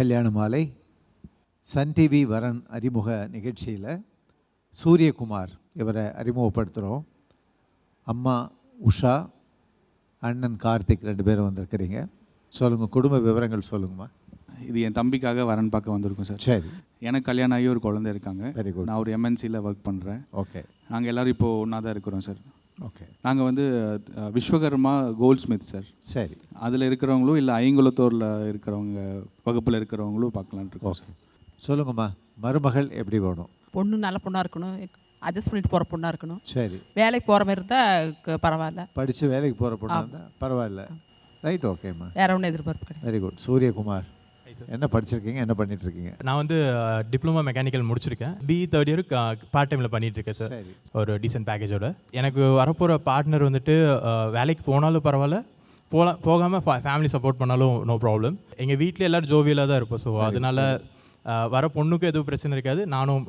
கல்யாண மாலை Sun TV வரன் அறிமுக நிகழ்ச்சியில் சூரியகுமார் இவரை அறிமுகப்படுத்துகிறோம் அம்மா உஷா அண்ணன் கார்த்திக் ரெண்டு பேரும் வந்திருக்கிறீங்க. சொல்லுங்கள் குடும்ப விவரங்கள் சொல்லுங்கம்மா. இது என் தம்பிக்காக வரன் பார்க்க வந்திருக்கோம் சார். சரி. எனக்கு கல்யாணம் ஆகி ஒரு குழந்தை இருக்காங்க. நான் ஒரு எம்என்சியில் ஒர்க் பண்ணுறேன் ஓகே நாங்கள் எல்லோரும் இப்போ ஒன்றா தான் இருக்கிறோம் சார். ஓகே நாங்கள் வந்து விஸ்வகர்மா கோல்ட் ஸ்மித் சார். சரி. அதில் இருக்கிறவங்களும் இல்லை ஐங்குளத்தூரில் இருக்கிறவங்க வகுப்பில் இருக்கிறவங்களும் பார்க்கலான்ட்டு இருக்கோம் ஓகே சார். சொல்லுங்கம்மா மருமகள் எப்படி வேணும்? பொண்ணு நல்ல பொண்ணாக இருக்கணும். அட்ஜஸ்ட் பண்ணிட்டு போகிற பொண்ணாக இருக்கணும். சரி. வேலைக்கு போகிற மாதிரி இருந்தால் பரவாயில்ல. படித்து வேலைக்கு போகிற பொண்ணு இருந்தால் பரவாயில்ல. ரைட் ஓகேம்மா வேற ஒன்றும் எதிர்பார்ப்பு கிடையாது. Very good Suryakumar. என்ன படிச்சிருக்கீங்க? என்ன பண்ணிட்டு இருக்கீங்க நான் வந்து டிப்ளமோ மெக்கானிக்கல் முடிச்சிருக்கேன். பி தேர்ட் இயர் பார்ட் டைமில் பண்ணிட்டு இருக்கேன் சார். ஒரு டீசென்ட் பேக்கேஜோட எனக்கு வரப்போகிற பார்ட்னர் வந்துட்டு வேலைக்கு போனாலும் பரவாயில்ல. போகலாம் போகாமல் ஃபேமிலி சப்போர்ட் பண்ணாலும் நோ ப்ராப்ளம் எங்கள் வீட்டில் எல்லோரும் ஜோவியலாக தான் இருப்போம் ஸோ அதனால வர பொண்ணுக்கும் எதுவும் பிரச்சனை இருக்காது. நானும்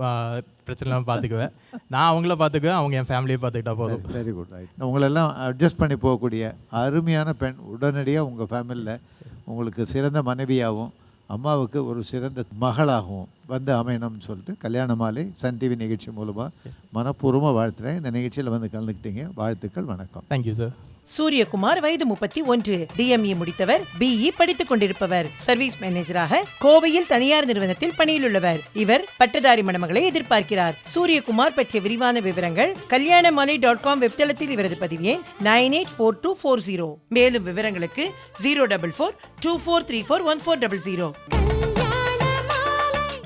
பிரச்சனை இல்லாமல் பார்த்துக்குவேன் நான் அவங்கள பார்த்துக்குவேன் அவங்க என் ஃபேமிலியை பார்த்துக்கிட்டா போதும். வெரி குட் ரைட் உங்களெல்லாம் அட்ஜஸ்ட் பண்ணி போகக்கூடிய அருமையான பெண் உடனடியாக உங்கள் ஃபேமிலியில் உங்களுக்கு சிறந்த மனைவியாகவும் அம்மாவுக்கு ஒரு சிறந்த மகளாகவும் வந்து அமையணும்னு சொல்லிட்டு கல்யாண மாலை சன் டிவி நிகழ்ச்சி மூலமாக மனப்பூர்வமாக வாழ்த்துறேன். இந்த நிகழ்ச்சியில் வந்து கலந்துக்கிட்டீங்க. வாழ்த்துக்கள் வணக்கம். தேங்க்யூ சார் சூரியகுமார் வயது முப்பத்தி ஒன்று. டிஎம்இ முடித்தவர் பிஇ படித்துக் கொண்டிருப்பவர். சர்வீஸ் மேனேஜராக கோவையில் தனியார் நிறுவனத்தில் பணியில் உள்ளவர் இவர் பட்டதாரி மணமகளை எதிர்பார்க்கிறார். சூரியகுமார் பற்றிய விரிவான விவரங்கள் கல்யாணமாலை டாட் காம் வெப்தளத்தில் இவரது பதிவு எண் nine eight four two four zero. மேலும் விவரங்களுக்கு zero double four two four three four one four double zero.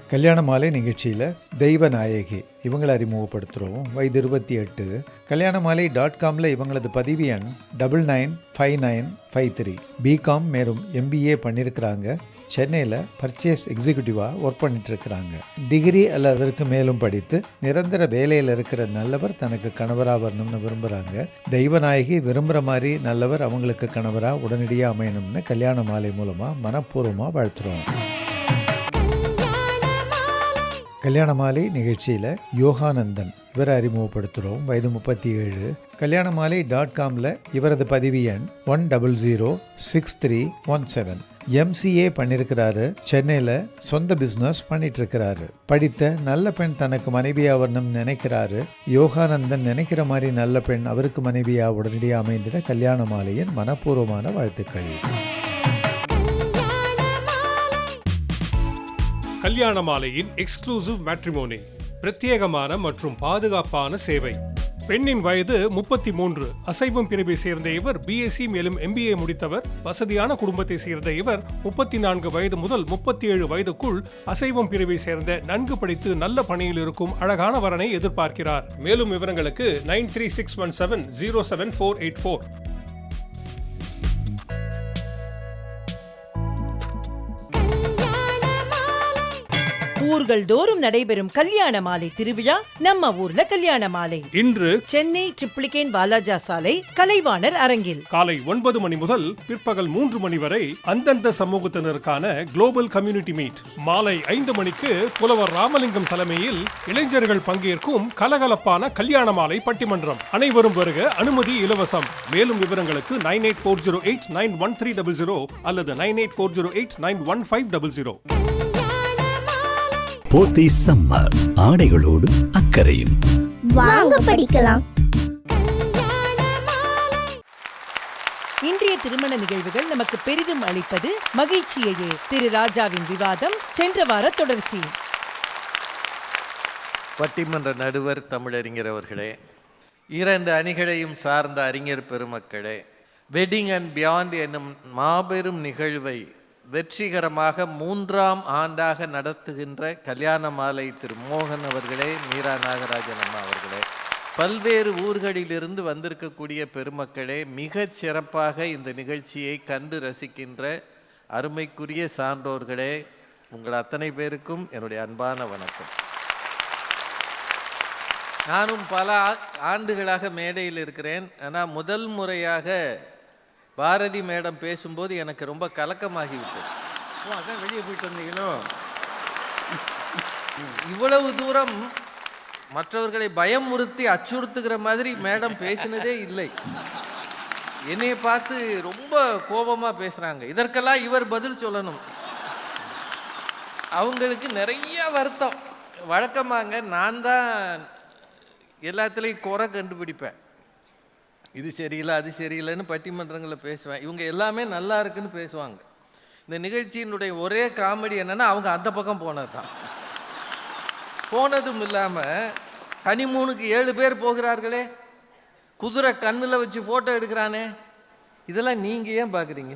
Kalyana Maalai நிகழ்ச்சியில் தெய்வ நாயகி. இவங்களை அறிமுகப்படுத்துகிறோம் வயது இருபத்தி எட்டு. கல்யாண மாலை டாட் காமில் இவங்களது பதிவு எண் double nine five nine five three BCom மேலும் எம்பிஏ பண்ணியிருக்கிறாங்க சென்னையில் பர்ச்சேஸ் எக்ஸிக்யூட்டிவாக ஒர்க் பண்ணிட்டுருக்கிறாங்க. டிகிரி அல்லதற்கு அதற்கு மேலும் படித்து நிரந்தர வேலையில் இருக்கிற நல்லவர் தனக்கு கணவராக வரணும்னு விரும்புகிறாங்க தெய்வநாயகி விரும்புகிற மாதிரி நல்லவர் அவங்களுக்கு கணவராக உடனடியாக அமையணும்னு கல்யாண மாலை மூலமாக மனப்பூர்வமாக வாழ்த்துறோம். கல்யாணமாலை நிகழ்ச்சியில் யோகானந்தன் இவரை அறிமுகப்படுத்துகிறோம் வயது முப்பத்தி ஏழு. கல்யாணமாலை டாட் காமில் இவரது பதிவு எண் one double zero six three one seven MCA பண்ணியிருக்கிறாரு சென்னையில் சொந்த பிஸ்னஸ் பண்ணிட்டு இருக்கிறாரு படித்த நல்ல பெண் தனக்கு மனைவியாக வரணும்னு நினைக்கிறாரு. யோகானந்தன் நினைக்கிற மாதிரி நல்ல பெண் அவருக்கு மனைவியாக உடனடியாக அமைந்திட கல்யாண மாலையின் மனப்பூர்வமான வாழ்த்துக்கள். கல்யாண மாலையின் எக்ஸ்க்ளூசிவ் மேட்ரிமோனி பிரத்யேகமான மற்றும் பாதுகாப்பான சேவை. பெண்ணின் வயது முப்பத்தி மூன்று. அசைவம் பிரிவை சேர்ந்த இவர் பிஎஸ்சி மேலும் எம்பிஏ முடித்தவர். வசதியான குடும்பத்தை சேர்ந்த இவர் முப்பத்தி நான்கு வயது முதல் முப்பத்தி ஏழு வயதுக்குள் அசைவம் பிரிவை சேர்ந்த நன்கு படித்து நல்ல பணியில் இருக்கும் அழகான வரனை எதிர்பார்க்கிறார். மேலும் விவரங்களுக்கு nine three six one seven zero seven four eight four. ஊர்கள் தோறும் நடைபெறும் கல்யாண மாலை திருவிழா நம்ம ஊர்ல கல்யாண மாலை. இன்று சென்னை ட்ரிப்ளிகேன் வாலாஜா சாலை கலைவாணர் அரங்கில். காலை ஒன்பது மணி முதல் பிற்பகல் மூன்று மணி வரை அந்தந்த சமூகத்தினருக்கான குளோபல் கம்யூனிட்டி மீட் மாலை ஐந்து மணிக்கு புலவர் ராமலிங்கம் தலைமையில் இளைஞர்கள் பங்கேற்கும் கலகலப்பான கல்யாண மாலை பட்டிமன்றம். அனைவரும் வருக அனுமதி இலவசம். மேலும் விவரங்களுக்கு nine eight four zero eight nine one three double zero அல்லது nine eight four zero eight nine one five double zero. Pothys summer ஆடைகளோடு அக்கறையும். வாங்க படிக்கலாம். இன்றைய திருமண நிகழ்வுகள் நமக்கு பெரிதும் அளிப்பது மகிழ்ச்சியையே. திரு ராஜாவின் விவாதம் சென்ற வார தொடர்ச்சி. பட்டிமன்ற நடுவர் தமிழறிஞர் அவர்களே இரண்டு அணிகளையும் சார்ந்த அறிஞர் பெருமக்களே வெட்டிங் அண்ட் பியாண்ட் என்னும் மாபெரும் நிகழ்வை வெற்றிகரமாக மூன்றாம் ஆண்டாக நடத்துகின்ற கல்யாண மாலை திரு மோகன் அவர்களே மீரா நாகராஜன் அம்மா அவர்களே. பல்வேறு ஊர்களிலிருந்து வந்திருக்கக்கூடிய பெருமக்களே மிகச் சிறப்பாக இந்த நிகழ்ச்சியை கண்டு ரசிக்கின்ற அருமைக்குரிய சான்றோர்களே உங்கள் அத்தனை பேருக்கும் என்னுடைய அன்பான வணக்கம். நானும் பல ஆ- ஆண்டுகளாக மேடையில் இருக்கிறேன். ஆனால் முதல் முறையாக பாரதி மேடம் பேசும்போது எனக்கு ரொம்ப கலக்கமாகிவிட்டது. ஓ அதான் வெளியே போயிட்டு வந்தீங்களோ? இவ்வளவு தூரம் மற்றவர்களை பயமுறுத்தி அச்சுறுத்துகிற மாதிரி மேடம் பேசினதே இல்லை. என்னைய பார்த்து ரொம்ப கோபமா பேசுறாங்க. இதற்கெல்லாம் இவர் பதில் சொல்லணும். அவங்களுக்கு நிறைய வருத்தம். வழக்கமாங்க நான் தான் எல்லாத்துலேயும் குறை கண்டுபிடிப்பேன். இது சரியில்லை அது சரியில்லைன்னு பட்டிமன்றங்களில் பேசுவேன். இவங்க எல்லாமே நல்லா இருக்குன்னு பேசுவாங்க. இந்த நிகழ்ச்சியினுடைய ஒரே காமெடி என்னென்னா அவங்க அந்த பக்கம் போனது தான் போனதும் இல்லாமல் ஹனிமூனுக்கு ஏழு பேர் போகிறார்களே. குதிரை கண்ணில் வச்சு ஃபோட்டோ எடுக்கிறானே. இதெல்லாம் நீங்கள் ஏன் பார்க்குறீங்க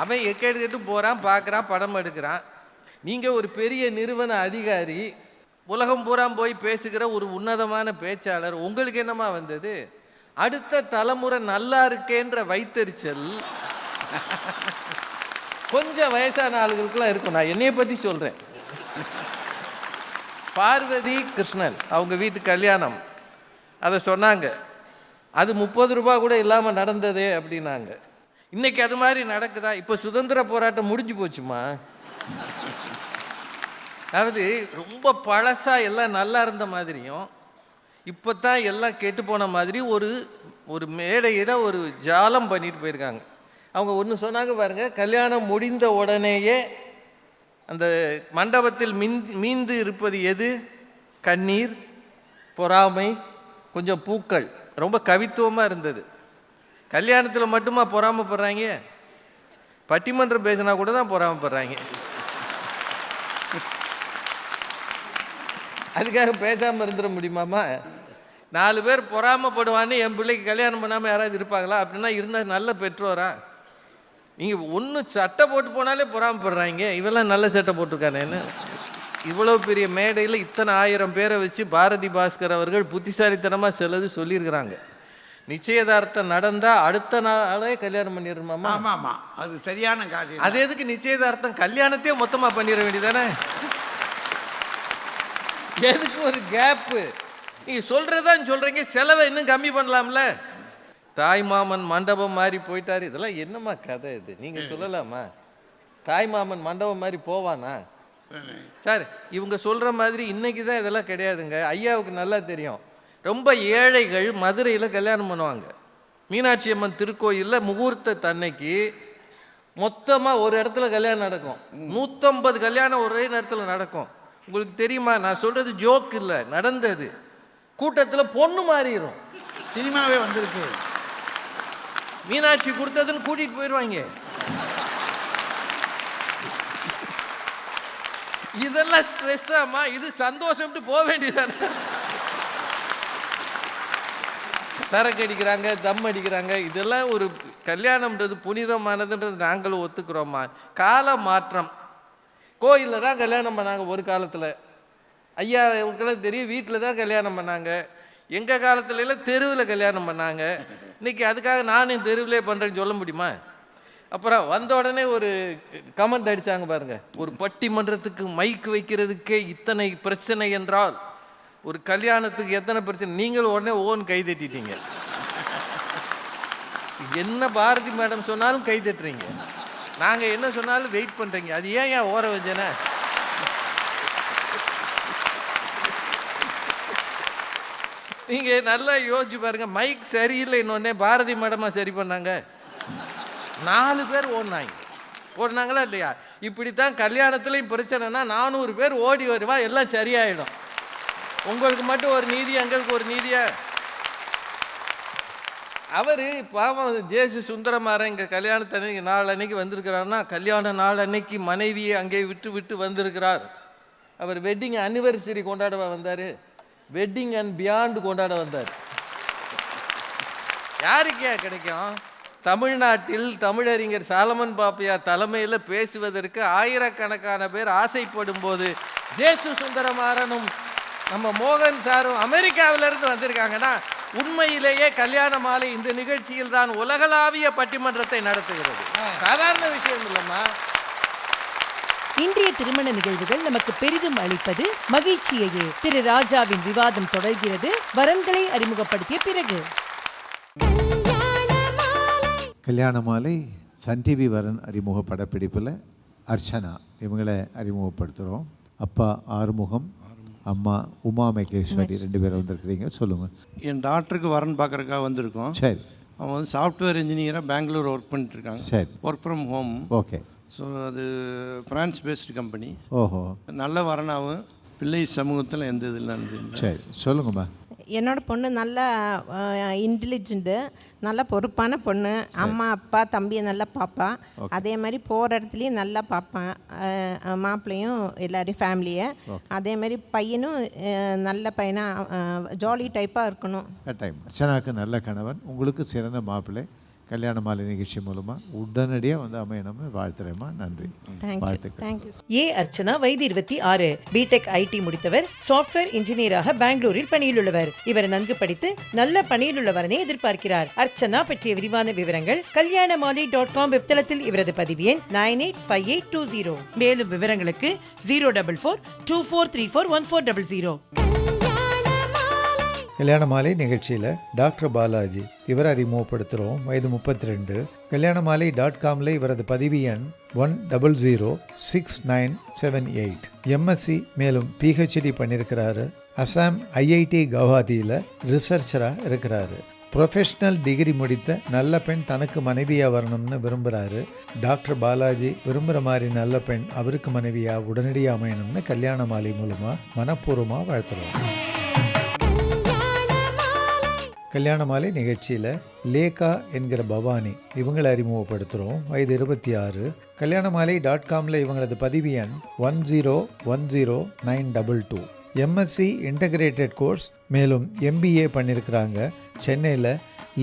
அவன் எக்கேடு போகிறான் பார்க்குறான் படம் எடுக்கிறான். நீங்கள் ஒரு பெரிய நிறுவன அதிகாரி உலகம் பூரா போய் பேசுகிற ஒரு உன்னதமான பேச்சாளர் உங்களுக்கு என்னமா வந்தது? அடுத்த தலைமுறை நல்லா இருக்கேன்ற வைத்தறிச்சல். கொஞ்சம் வயசான ஆளுகளுக்கெல்லாம் இருக்கும். நான் என்னைய பற்றி சொல்கிறேன் பார்வதி கிருஷ்ணன் அவங்க வீட்டு கல்யாணம். அதை சொன்னாங்க. அது முப்பது ரூபா கூட இல்லாமல் நடந்ததே அப்படின்னாங்க. இன்னைக்கு அது மாதிரி நடக்குதா? இப்போ சுதந்திர போராட்டம் முடிஞ்சு போச்சுமா? அதாவது ரொம்ப பழசாக எல்லாம் நல்லா இருந்த மாதிரியும் இப்போ தான் எல்லாம் கெட்டு போன மாதிரி ஒரு ஒரு மேடையில் ஒரு ஜாலம் பண்ணிட்டு போயிருக்காங்க. அவங்க ஒன்று சொன்னாங்க பாருங்க கல்யாணம் முடிந்த உடனேயே அந்த மண்டபத்தில் மின் மீந்து இருப்பது எது? கண்ணீர் பொறாமை கொஞ்சம் பூக்கள். ரொம்ப கவித்துவமாக இருந்தது. கல்யாணத்தில் மட்டுமா பொறாமப்படுறாங்க? பட்டிமன்றம் பேசினா கூட தான் பொறாமப்படுறாங்க. அதுக்காக பேசாமல் இருந்துட முடியுமாமா? நாலு பேர் பொறாமப்படுவான்னு என் பிள்ளைக்கு கல்யாணம் பண்ணாமல் யாராவது இருப்பாங்களா? அப்படின்னா இருந்தால் நல்ல பெற்றோரா? நீங்கள் ஒன்று சட்டை போட்டு போனாலே பொறாமப்படுறாங்க. இவெல்லாம் நல்ல சட்டை போட்டிருக்கானேன்னு. இவ்வளோ பெரிய மேடையில் இத்தனை ஆயிரம் பேரை வச்சு பாரதி பாஸ்கர் அவர்கள் புத்திசாலித்தனமாக சிலது சொல்லியிருக்கிறாங்க. நிச்சயதார்த்தம் நடந்தால் அடுத்த நாளே கல்யாணம் பண்ணிடணுமாமா? ஆமா ஆமா அது சரியான காரியம் அது எதுக்கு நிச்சயதார்த்தம்? கல்யாணத்தையே மொத்தமாக பண்ணிட வேண்டியதானே? எதுக்கு ஒரு கேப்பு? நீங்கள் சொல்கிறதான் சொல்கிறீங்க செலவை இன்னும் கம்மி பண்ணலாம்ல? தாய் மாமன் மண்டபம் மாதிரி போயிட்டாரு. இதெல்லாம் என்னம்மா கதை இது? நீங்கள் சொல்லலாமா? தாய் மாமன் மண்டபம் மாதிரி போவானா? சார் இவங்க சொல்கிற மாதிரி இன்னைக்கு தான் இதெல்லாம் கிடையாதுங்க. ஐயாவுக்கு நல்லா தெரியும். ரொம்ப ஏழைகள் மதுரையில் கல்யாணம் பண்ணுவாங்க. மீனாட்சி அம்மன் திருக்கோயிலில் முகூர்த்த தன்னைக்கு மொத்தமாக ஒரு இடத்துல கல்யாணம் நடக்கும். நூற்றம்பது கல்யாணம் ஒரே நேரத்தில் நடக்கும். உங்களுக்கு தெரியுமா? நான் சொல்கிறது ஜோக் இல்லை நடந்தது. கூட்டத்தில் பொண்ணு மாறிடும் சினிமாவே வந்திருக்கு. மீனாட்சி கொடுத்ததுன்னு கூட்டிகிட்டு போயிடுவாங்க இதெல்லாம் ஸ்ட்ரெஸ் ஆமா இது சந்தோஷம்ட்டு போக வேண்டியதானே சரக்கு அடிக்கிறாங்க தம் அடிக்கிறாங்க. இதெல்லாம் ஒரு கல்யாணம்ன்றது புனிதமானதுன்றது நாங்களும் ஒத்துக்கிறோமா கால மாற்றம் கோயிலில் தான் கல்யாணம் பண்ணாங்க ஒரு காலத்தில். ஐயா இவங்களுக்கெல்லாம் தெரியும் வீட்டில் தான் கல்யாணம் பண்ணாங்க. எங்கள் காலத்துலலாம் தெருவில் கல்யாணம் பண்ணாங்க. இன்றைக்கி அதுக்காக நானும் தெருவிலே பண்ணுறேன்னு சொல்ல முடியுமா? அப்புறம் வந்த உடனே ஒரு கமெண்ட் அடித்தாங்க பாருங்கள் ஒரு பட்டிமன்றத்துக்கு மைக் வைக்கிறதுக்கே இத்தனை பிரச்சனை என்றால் ஒரு கல்யாணத்துக்கு எத்தனை பிரச்சனை? நீங்களும் உடனே ஓன் கை தட்டிட்டீங்க. என்ன பாரதி மேடம் சொன்னாலும் கை தட்டுறீங்க. நாங்கள் என்ன சொன்னாலும் வெயிட் பண்ணுறீங்க அது ஏன் ஏன் ஓர வச்சேன நீங்கள் நல்லா யோசிச்சு பாருங்கள் மைக் சரியில்லை இன்னொன்னே பாரதி மேடமாக சரி பண்ணாங்க. நாலு பேர் ஓடினாங்க. ஓடினாங்களா இல்லையா? இப்படித்தான் கல்யாணத்துலேயும் பிரச்சனைனா நானூறு பேர் ஓடி வருவா எல்லாம் சரியாயிடும். உங்களுக்கு மட்டும் ஒரு நீதி எங்களுக்கு ஒரு நீதியாக அவர் பாவம் ஜேசு சுந்தரமாரன் இங்கே கல்யாணத்தன்னைக்கு நாள் அன்னைக்கு வந்திருக்கிறாருன்னா கல்யாண நாள் அன்னைக்கு மனைவியை அங்கே விட்டு விட்டு வந்திருக்கிறார். அவர் வெட்டிங் அனிவர்சரி கொண்டாட வந்தார்? வெட்டிங் அண்ட் பியாண்டு கொண்டாட வந்தார். யாருக்கே கிடைக்கும்? தமிழ்நாட்டில் தமிழறிஞர் சாலமன் பாப்பையா தலைமையில் பேசுவதற்கு ஆயிரக்கணக்கான பேர் ஆசைப்படும் போது ஜேசு சுந்தரமாறனும் நம்ம மோகன் சாரும் அமெரிக்காவிலிருந்து வந்திருக்காங்கன்னா உண்மையிலேயே கல்யாண மாலை இந்த நிகழ்ச்சியில் தான் உலகளாவிய பட்டிமன்றத்தை நடத்துகிறது. சாதாரண விஷயம் இல்லைம்மா. இன்றைய திருமண நிகழ்வுகள் நமக்கு பெரிதும் அளிப்பது மகிழ்ச்சியையே. திரு ராஜாவின் விவாதம் தொடர்கிறது. வரன்களை அறிமுகப்படுத்திய பிறகு. கல்யாண மாலை சன் டிவி வரன் அறிமுக படப்பிடிப்பில் அர்ச்சனா இவங்களை அறிமுகப்படுத்துகிறோம். அப்பா ஆறுமுகம் அம்மா உமா மகேஸ்வரி ரெண்டு பேரும் வந்திருக்கிறீங்க. சொல்லுங்கள் என் டாக்டருக்கு வரன் பார்க்கறதுக்காக வந்திருக்கோம். சரி. அவன் வந்து சாஃப்ட்வேர் இன்ஜினியராக பெங்களூர் ஒர்க் பண்ணிட்டு இருக்காங்க. சரி. Work from home okay. So அது ஃப்ரான்ஸ் பேஸ்டு கம்பெனி ஓஹோ. நல்ல வரனாவும் பிள்ளை சமூகத்தில் எந்த இது இல்லைன்னு சரி. சொல்லுங்கம்மா. என்னோட பொண்ணு நல்லா இன்டெலிஜென்ட்டு நல்ல பொறுப்பான பொண்ணு. அம்மா அப்பா தம்பியை நல்லா பார்ப்பா அதே மாதிரி போகிற இடத்துலையும் நல்லா பார்ப்பான் மாப்பிள்ளையும் எல்லாரையும் ஃபேமிலியை அதே மாதிரி பையனும் நல்ல பையனாக ஜாலி டைப்பாக இருக்கணும். கட்டாயம் அர்ச்சனாக்கு நல்ல கணவன். உங்களுக்கு சிறந்த மாப்பிள்ளை. கல்யாண மாலை நிகழ்ச்சி மூலமாக உடனடியாக வந்து அமையணும்னு வாழ்த்துறேம்மா நன்றி. வாழ்த்துக்கள். ஏ அர்ச்சனா வயது இருபத்தி ஆறு. BTech ID முடித்தவர். சாஃப்ட்வேர் இன்ஜினியராக பெங்களூரில் பணியிலுள்ளவர் இவர் நன்கு படித்து நல்ல பணியிலுள்ளவரனை எதிர்பார்க்கிறார். அர்ச்சனா பற்றிய விரிவான விவரங்கள் கல்யாணமாலி டாட் காம் வெப்தளத்தில் இவரது பதிவு எண் nine eight five eight two zero. மேலும் விவரங்களுக்கு zero double four two four three four one four double zero. கல்யாண மாலை நிகழ்ச்சியில் டாக்டர் பாலாஜி இவரை அறிமுகப்படுத்துகிறோம் வயது முப்பத்தி ரெண்டு கல்யாண மாலை டாட் காமில் இவரது பதிவு எண் one double zero six nine seven eight. MSc மேலும் பிஹெச்டி பண்ணியிருக்கிறாரு அசாம் ஐஐடி கவுஹாத்தியில் ரிசர்ச்சராக இருக்கிறாரு. ப்ரொஃபஷனல் டிகிரி முடித்த நல்ல பெண் தனக்கு மனைவியாக வரணும்னு விரும்புகிறாரு டாக்டர் பாலாஜி விரும்புகிற மாதிரி நல்ல பெண் அவருக்கு மனைவியாக உடனடியாக அமையணும்னு கல்யாண மாலை மூலமாக மனப்பூர்வமாக வாழ்த்துறோம். கல்யாண மாலை நிகழ்ச்சியில் லேகா என்கிற பவானி இவங்களை அறிமுகப்படுத்துகிறோம் வயது இருபத்தி ஆறு கல்யாண மாலை டாட் காமில் இவங்களது பதிவு எண் one zero one zero nine double two MSc integrated course மேலும் எம்பிஏ பண்ணியிருக்கிறாங்க சென்னையில்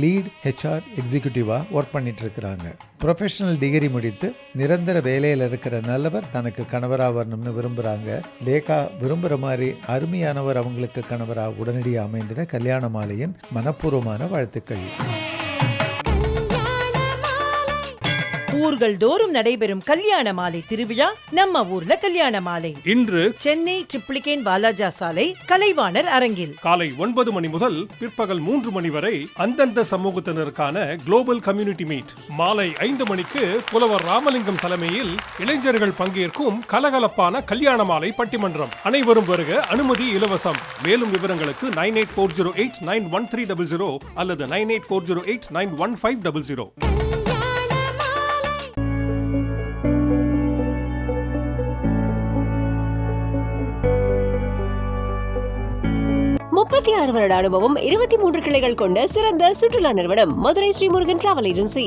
லீட் ஹெச்ஆர் எக்ஸிக்யூட்டிவாக ஒர்க் பண்ணிகிட்ருக்கிறாங்க ப்ரொஃபஷனல் டிகிரி முடித்து நிரந்தர வேலையில் இருக்கிற நல்லவர் தனக்கு கணவராக வரணும்னு விரும்புகிறாங்க லேகா விரும்புகிற மாதிரி அருமையானவர் அவங்களுக்கு கணவராக உடனடியாக அமைந்திட கல்யாண மாலையின் மனப்பூர்வமான வாழ்த்துக்கள். ஊர்கள் தோறும் நடைபெறும் கல்யாண மாலை திருவிழா நம்ம ஊர்ல கல்யாண மாலை. இன்று சென்னை ட்ரிப்ளிகேன் வாலாஜா சாலை கலைவாணர் அரங்கில். காலை ஒன்பது மணி முதல் பிற்பகல் மூன்று மணி வரை அந்தந்த சமூகத்தினருக்கான குளோபல் கம்யூனிட்டி மீட் மாலை ஐந்து மணிக்கு புலவர் ராமலிங்கம் தலைமையில் இளைஞர்கள் பங்கேற்கும் கலகலப்பான கல்யாண மாலை பட்டிமன்றம். அனைவரும் வருக அனுமதி இலவசம். மேலும் விவரங்களுக்கு nine eight four zero eight nine one three double zero அல்லது nine eight four zero eight nine one five double zero. முப்பத்தி ஆறு வருட அனுபவம் இருபத்தி மூன்று கிளைகள் கொண்ட சிறந்த சுற்றுலா நிறுவனம் மதுரை ஸ்ரீமுருகன் டிராவல் ஏஜென்சி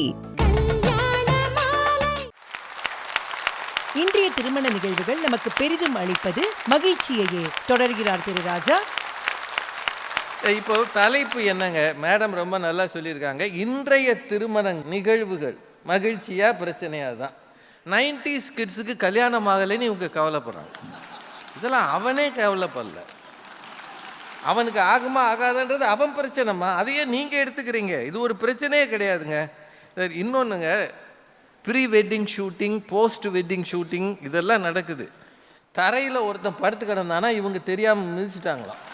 இன்றைய திருமண நிகழ்வுகள் நமக்கு பெரிதும் அளிப்பது மகிழ்ச்சியையே. தொடர்கிறார் திரு ராஜா. இப்போ தலைப்பு என்னங்க? மேடம் ரொம்ப நல்லா சொல்லியிருக்காங்க. இன்றைய திருமண நிகழ்வுகள். மகிழ்ச்சியா பிரச்சனையா தான் நைன்டிஸ் கிட்ஸுக்கு கல்யாணம் ஆகலைன்னு இவங்க கவலைப்படுறாங்க. இதெல்லாம் அவனே கவலைப்படல. அவனுக்கு ஆகுமா ஆகாதுன்றது அவன் பிரச்சனைமா அதையே நீங்கள் எடுத்துக்கிறீங்க. இது ஒரு பிரச்சனையே கிடையாதுங்க. சரி இன்னொன்றுங்க pre wedding shooting post wedding shooting இதெல்லாம் நடக்குது. தரையில் ஒருத்தன் படுத்து கிடந்தானா இவங்க தெரியாமல் மிதிச்சிட்டாங்களாம்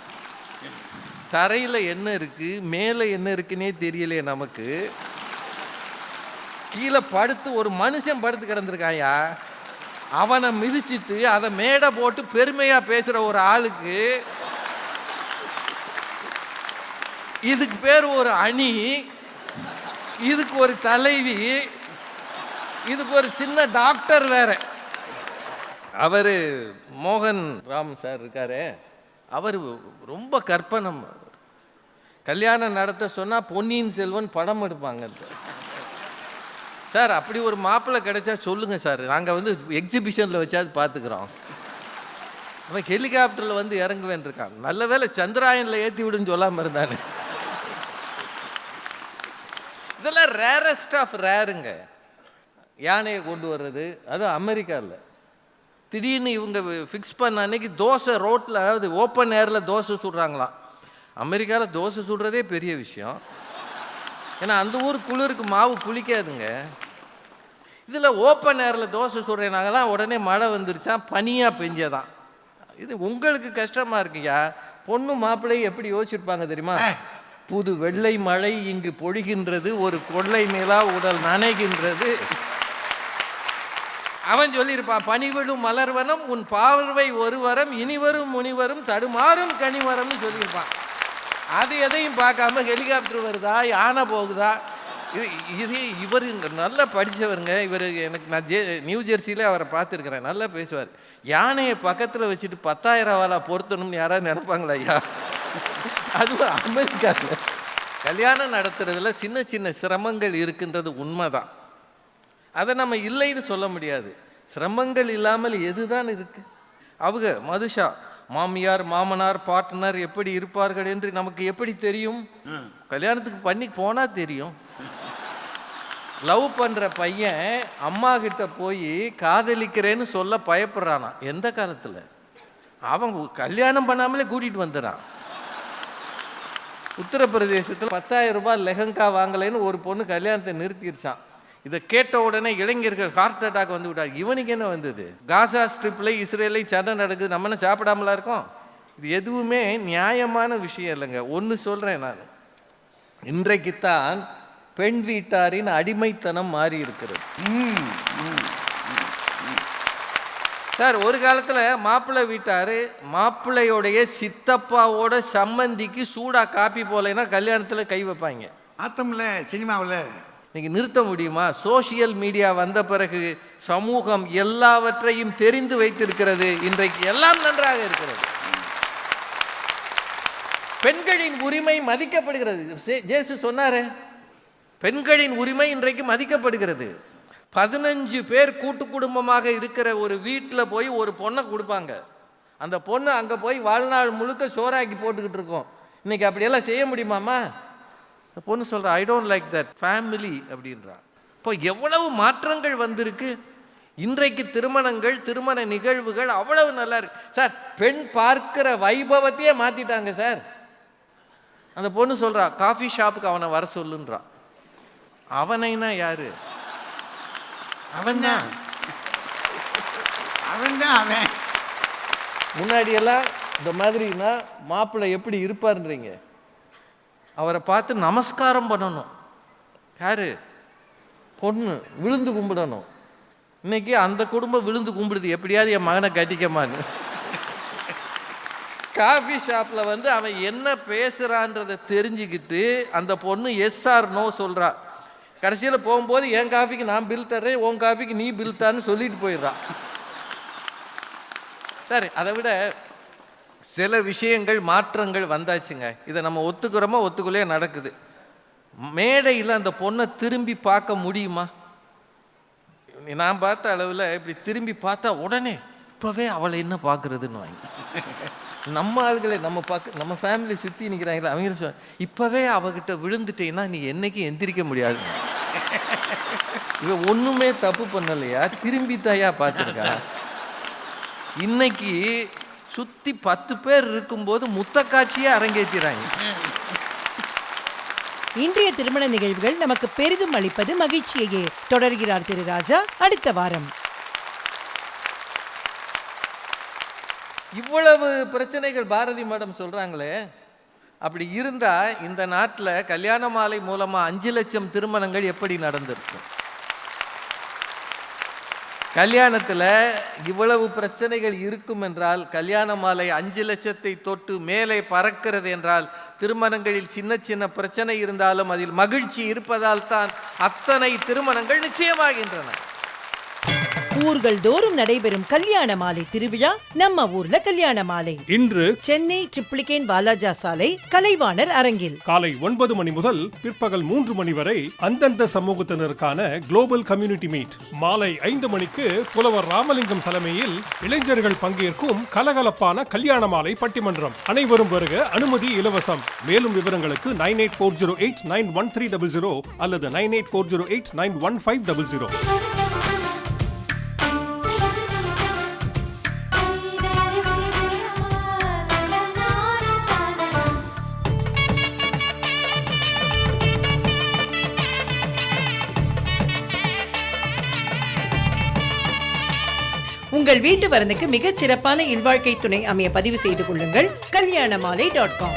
தரையில் என்ன இருக்குது மேலே என்ன இருக்குன்னே தெரியலையே நமக்கு. கீழே படுத்து ஒரு மனுஷன் படுத்து கிடந்திருக்காயா அவனை மிதிச்சிட்டு அதை மேடை போட்டு பெருமையாக பேசுகிற ஒரு ஆளுக்கு இதுக்கு பேர் ஒரு அணி இதுக்கு ஒரு தலைவி இதுக்கு ஒரு சின்ன டாக்டர் வேற. அவர் மோகன் ராம் சார் இருக்காரு அவர் ரொம்ப கற்பனம். கல்யாணம் நடத்த சொன்னால் பொன்னியின் செல்வன் படம் எடுப்பாங்க. சார் அப்படி ஒரு மாப்பிள்ளை கிடைச்சா சொல்லுங்கள் சார். நாங்கள் வந்து எக்ஸிபிஷனில் வச்சாது பார்த்துக்குறோம் அவன் ஹெலிகாப்டரில் வந்து இறங்குவேன் இருக்கான். நல்ல வேளை சந்திராயனில் ஏற்றி விடுன்னு சொல்லாமல் இருந்தானே. இதெல்லாம் ரேரஸ்ட் ஆஃப் ரேருங்க யானையை கொண்டு வர்றது? அதுவும் அமெரிக்காவில் திடீர்னு இவங்க ஃபிக்ஸ் பண்ண அன்னைக்கு தோசை ரோட்டில் அதாவது ஓப்பன் ஏரில் தோசை சுடுறாங்களாம். அமெரிக்காவில் தோசை சுடுறதே பெரிய விஷயம். ஏன்னா அந்த ஊர் குளிருக்கு மாவு புளிக்காதுங்க. இதில் ஓப்பன் ஏரில் தோசை சுடுறேனாங்கலாம் உடனே மழை வந்துருச்சான் பனியாக பெஞ்சதான் இது உங்களுக்கு கஷ்டமாக இருக்குயா? பொண்ணு மாப்பிள்ளையும் எப்படி யோசிச்சிருப்பாங்க தெரியுமா? புது வெள்ளை மழை இங்கு பொழிகின்றது ஒரு கொள்ளை நிலா உடல் நனைகின்றது. அவன் சொல்லியிருப்பான் பனிவிழும் மலர்வனம் உன் பார்வை ஒரு வரம் இனிவரும் முனிவரும் தடுமாறும் கனிவரம்னு சொல்லியிருப்பான் அது எதையும் பார்க்காம ஹெலிகாப்டர் வருதா யானை போகுதா? இது இது இவர் நல்லா படித்தவருங்க இவர் எனக்கு நான் ஜே நியூ ஜெர்சியில் அவரை பார்த்துருக்குறேன். நல்லா பேசுவார். யானையை பக்கத்தில் வச்சுட்டு பத்தாயிரம் வாழா பொருத்தணும்னு யாராவது நினைப்பாங்களா ஐயா? அதுவும் அமெரிக்காவில் கல்யாணம் நடத்துறதுல சின்ன சின்ன சிரமங்கள் இருக்கின்றது உண்மைதான். அதை நம்ம இல்லைன்னு சொல்ல முடியாது. சிரமங்கள் இல்லாமல் எதுதான் இருக்கு? அவங்க மதுஷா மாமியார் மாமனார் பார்ட்னர் எப்படி இருப்பார்கள் என்று நமக்கு எப்படி தெரியும்? கல்யாணத்துக்கு பண்ணி போனால் தெரியும். லவ் பண்ணுற பையன் அம்மா கிட்ட போய் காதலிக்கிறேன்னு சொல்ல பயப்படுறானா எந்த காலத்தில்? அவன் கல்யாணம் பண்ணாமலே கூட்டிகிட்டு வந்துடுறான் உத்தரப்பிரதேசத்தில் பத்தாயிரம் ரூபாய் லெஹங்கா வாங்கலைன்னு ஒரு பொண்ணு கல்யாணத்தை நிறுத்திடுச்சான் இதை கேட்ட உடனே இளைஞர்கள் ஹார்ட் அட்டாக் வந்து விட்டார் இவனுக்கு என்ன வந்தது? காசா ஸ்ட்ரிப்பில் இஸ்ரேலை சண்டை நடக்குது நம்ம என்ன சாப்பிடாமலா இருக்கோம்? இது எதுவுமே நியாயமான விஷயம் இல்லைங்க. ஒன்று சொல்கிறேன் நான். இன்றைக்குத்தான் பெண் வீட்டாரின் அடிமைத்தனம் மாறி இருக்கிறது சார் ஒரு காலத்தில் மாப்பிள்ளை வீட்டார் மாப்பிள்ளையோடைய சித்தப்பாவோட சம்மந்திக்கு சூடாக காப்பி போலைன்னா கல்யாணத்தில் கை வைப்பாங்க. ஆத்தம்ல சினிமாவில். இன்னைக்கு நிறுத்த முடியுமா? சோஷியல் மீடியா வந்த பிறகு சமூகம் எல்லாவற்றையும் தெரிந்து வைத்திருக்கிறது. இன்றைக்கு எல்லாம் நன்றாக இருக்கிறது. பெண்களின் உரிமை மதிக்கப்படுகிறது. ஜேசு சொன்னாரே பெண்களின் உரிமை இன்றைக்கு மதிக்கப்படுகிறது. பதினஞ்சு பேர் கூட்டு குடும்பமாக இருக்கிற ஒரு வீட்டில் போய் ஒரு பொண்ணை கொடுப்பாங்க. அந்த பொண்ணு அங்கே போய் வாழ்நாள் முழுக்க சோறாக்கி போட்டுக்கிட்டு இருக்கோம். இன்னைக்கு அப்படியெல்லாம் செய்ய முடியுமாம்மா? அந்த பொண்ணு சொல்கிறா I don't like that family அப்படின்றா. இப்போ எவ்வளவு மாற்றங்கள் வந்திருக்கு. இன்றைக்கு திருமணங்கள் திருமண நிகழ்வுகள் அவ்வளவு நல்லா இருக்கு. சார் பெண் பார்க்கிற வைபவத்தையே மாற்றிட்டாங்க சார். அந்த பொண்ணு சொல்கிறா காஃபி ஷாப்புக்கு அவனை வர சொல்லுன்றா. அவனைனா யாரு? அவன்தான். அவன்தான் அவன். முன்னாடியெல்லாம் இந்த மாதிரினா மாப்பிள்ளை எப்படி இருப்பார்ன்றீங்க? அவரை பார்த்து நமஸ்காரம் பண்ணணும். யாரு? பொண்ணு விழுந்து கும்பிடணும். இன்னைக்கு அந்த குடும்பம் விழுந்து கும்பிடுது. எப்படியாவது என் மகனை கட்டிக்கமான்னு. காஃபி ஷாப்பில் வந்து அவன் என்ன பேசுகிறான்றதை தெரிஞ்சுக்கிட்டு அந்த பொண்ணு எஸ் ஆர் நோ சொல்கிறா கடைசியில் போகும்போது என் காஃபிக்கு நான் பில் தர்றேன் உன் காஃபிக்கு நீ பில் தான்னு சொல்லிட்டு போயிடுறான். சரி அதை விட சில விஷயங்கள் மாற்றங்கள் வந்தாச்சுங்க. இதை நம்ம ஒத்துக்கிறோமோ ஒத்துக்குள்ளே நடக்குது. மேடையில் அந்த பொண்ணை திரும்பி பார்க்க முடியுமா? நான் பார்த்த அளவில் இப்படி திரும்பி பார்த்தா உடனே இப்போவே அவளை என்ன பார்க்குறதுன்னு வாங்கி. நம்ம ஆளுகளை நம்ம பார்க்க நம்ம ஃபேமிலி சுற்றி நிற்கிறாங்களே அவங்க சொன்ன இப்போவே அவகிட்ட விழுந்துட்டேன்னா நீ என்றைக்கும் எந்திரிக்க முடியாது. இவன் ஒன்றுமே தப்பு பண்ணலையா? திரும்பி தாயா பார்த்துருக்கா? இன்னைக்கு சுற்றி பத்து பேர் இருக்கும்போது முத்த காட்சியே அரங்கேற்றிறாங்க இன்றைய திருமண நிகழ்வுகள் நமக்கு பெரிதும் அளிப்பது மகிழ்ச்சியையே. தொடர்கிறார் திரு ராஜா அடுத்த வாரம். இவ்வளவு பிரச்சனைகள் பாரதி மேடம் சொல்றாங்களே. அப்படி இருந்தால் இந்த நாட்டில் கல்யாண மாலை மூலமாக அஞ்சு லட்சம் திருமணங்கள் எப்படி நடந்திருக்கும்? கல்யாணத்தில் இவ்வளவு பிரச்சனைகள் இருக்கும் என்றால் கல்யாண மாலை அஞ்சு லட்சத்தை தொட்டு மேலே பறக்கிறது என்றால் திருமணங்களில் சின்ன சின்ன பிரச்சனை இருந்தாலும் அதில் மகிழ்ச்சி இருப்பதால் தான் அத்தனை திருமணங்கள் நிச்சயமாகின்றன. ஊர்கள் தோறும் நடைபெறும் கல்யாண மாலை திருவிழா நம்ம ஊர்ல கல்யாண மாலை. இன்று சென்னை ட்ரிப்ளிகேன் வாலாஜா சாலை கலைவாணர் அரங்கில். காலை ஒன்பது மணி முதல் பிற்பகல் மூன்று மணி வரை அந்தந்த சமூகத்தினருக்கான குளோபல் கம்யூனிட்டி மீட் மாலை ஐந்து மணிக்கு புலவர் ராமலிங்கம் தலைமையில் இளைஞர்கள் பங்கேற்கும் கலகலப்பான கல்யாண மாலை பட்டிமன்றம். அனைவரும் வருக அனுமதி இலவசம். மேலும் விவரங்களுக்கு nine eight four zero eight nine one three double zero அல்லது nine eight four zero eight nine one five double zero. உங்கள் வீட்டு மருந்துக்கு மிகச் சிறப்பான இல்வாழ்க்கை துணை அமைய பதிவு செய்து கொள்ளுங்கள். கல்யாண மாலை டாட் காம்